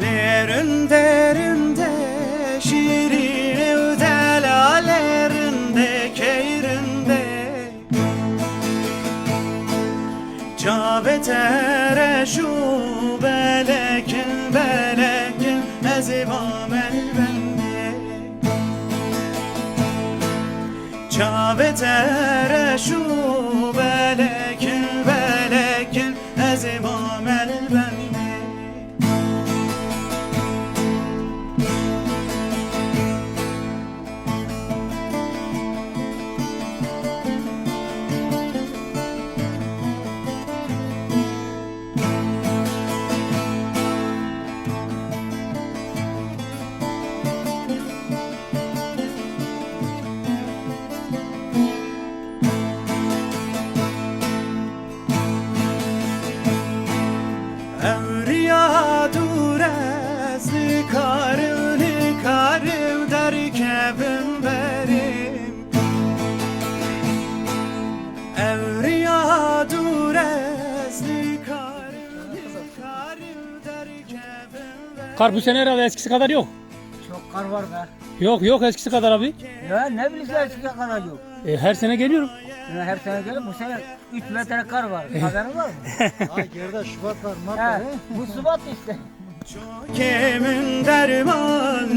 Leründeründe şirin lerinde keyründe. Çabetere şu belekin belekin ezimam Çabetere şu belekin belekin ezimam Kar bu sene herhalde eskisi kadar yok. Çok kar var be. Yok yok eskisi kadar abi. Ya ne bileyim eskisi kadar yok. E, her sene geliyorum. Ya her sene gelir bu sene 3 metre kar var. Haberin var mı? Ay geride Şubat var, Mart var. bu Şubat işte. Kimin derman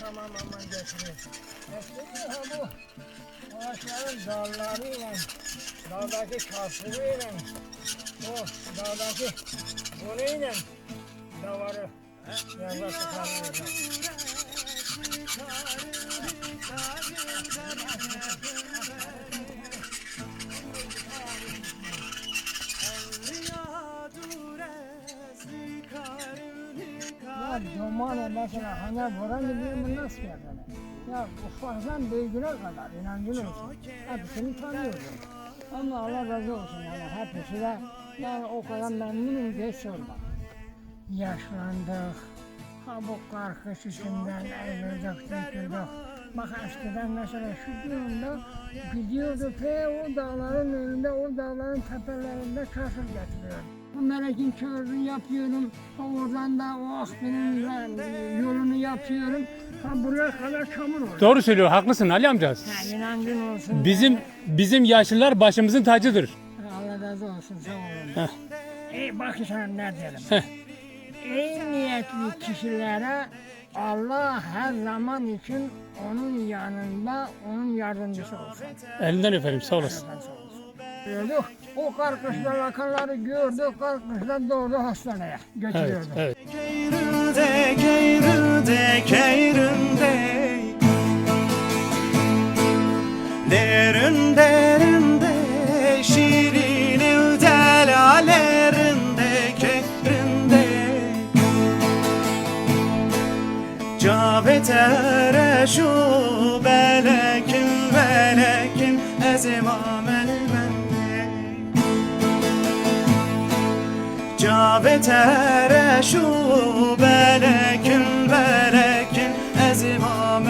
tamam aman getiriyor. Eskiden ha bu ağaçların dallarıyla, dağdaki kasırıyla, o dağdaki bunuyla davarı yazda çıkarıyorlar. Ya zamanı mesela hani boran gidiyor mu nasıl yani? Ya ufaktan büyüğüne kadar inancın olsun. Hepsini tanıyorum. Ama Allah razı olsun yani hepsi de yani o kadar memnunum hiç sorma. Yaşlandık. Ha bu karkış içinden ayrıldık, döküldük. Bak eskiden mesela şu durumda gidiyordu te o dağların önünde, o dağların tepelerinde çarşı getiriyordu. Bu melekin körünü yapıyorum, oradan da o akbinin yolunu yapıyorum. Ha buraya kadar çamur oldu. Doğru söylüyor haklısın Ali amca. Ha, inancın olsun. Bizim bizim yaşlılar başımızın tacıdır. Allah razı olsun sağ olun. Heh. İyi bak sana ne derim. Heh. İyi niyetli kişilere Allah her zaman için onun yanında onun yardımcısı olsun. Elinden öperim sağ olasın. Gördük, o karkışlar akanları gördük, karkışlar doğru hastaneye Evet, götürüyordu. evet. Keyründe Cabetere şu belekin belekin ezimam elbende Cabetere şu belekin belekin ezimam